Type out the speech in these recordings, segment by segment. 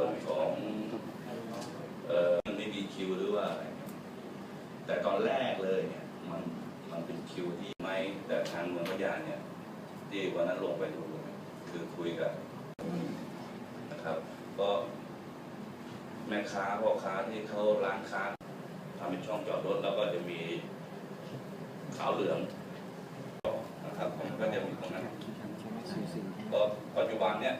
วนของมันไม่มีคิวหรือว่าอะไรแต่ตอนแรกเลยเนี่ยมันมันเป็นคิวที่ไม่แต่ทางเมืองพยาเนี่ยที่วันนั้นลงไปดูคือคุยกับนะครับ ก็แม่ค้าพ่อค้าที่เขาร้านค้าทำเป็นช่องจอดรถแล้วก็จะมีขาวเหลืองนะครับผมก็จะมีตรงนั้นก็ปัจจุบันเนี่ย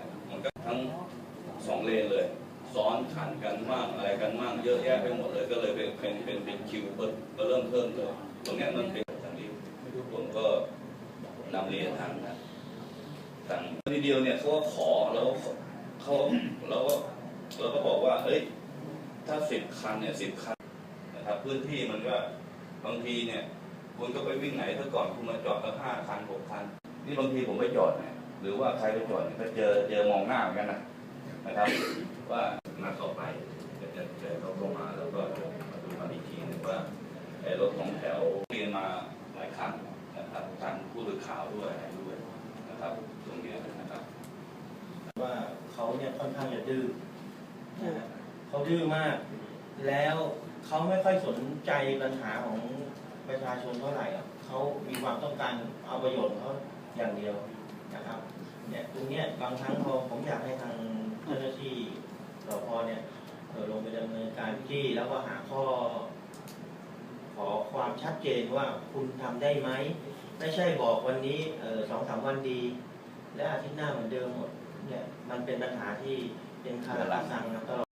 ซ้อนขันกันมากอะไรกันมากเยอะแยะไปหมดเลยก็เลยเป็นเป็นเป็นเป็นคิวเปิดก็เริ่มเพิ่มเลยตรงนี้มันเป็นทางนี้ผมก็นำเรียนทางนะทางทีเดียวเนี่ยเขาก็ขอแล้วเขาแล้วก็เราก็บอกว่าเฮ้ยถ้าสิบคันเนี่ยสิบคันนะครับพื้นที่มันก็บางทีเนี่ยคุณก็ไปวิ่งไหนถ้าก่อนคุณมาจอดก็ห้าคันหกคันนี่บางทีผมไปจอดเนี่ยหรือว่าใครไปจอดเนี่ยก็เจอเจอมองหน้าเหมือนกันนะนะครับ ว่า นัดต่อไปจะจะจะเขาลงมาแล้วก็จะมาดูกันอีกทีหนึงว่าไอ้รถของแถวเรียนมาหลายครั้งนะครับทางผู้สื่อข่าวด้วยอะไรด้วยนะครับตรงเนี้ยนะครับว่าเขาเนี่ยค่อนข้างจะดื้อเขาดื้อมาก แล้วเขาไม่ค่อยสนใจปัญหาของประชาชนเท่าไหร่อะเขามีความต้องการเอาประโยชน์ของเขาอย่างเดียวนะครับเนี่ยตรงเนี้ยบางครั้งพอผมอยากให้ทางเจ้าหน้าที่สพเนี่ยเออลงไปดำเนินการ ที่แล้วก็หาข้อ ขอความชัดเจนว่าคุณทำได้ไหม ไม่ใช่บอกวันนี้สองสามวันดี และอาทิตย์หน้าเหมือนเดิมหมดเนี่ยมันเป็นปัญหาที่เป็นคาราคาซังนะตลอด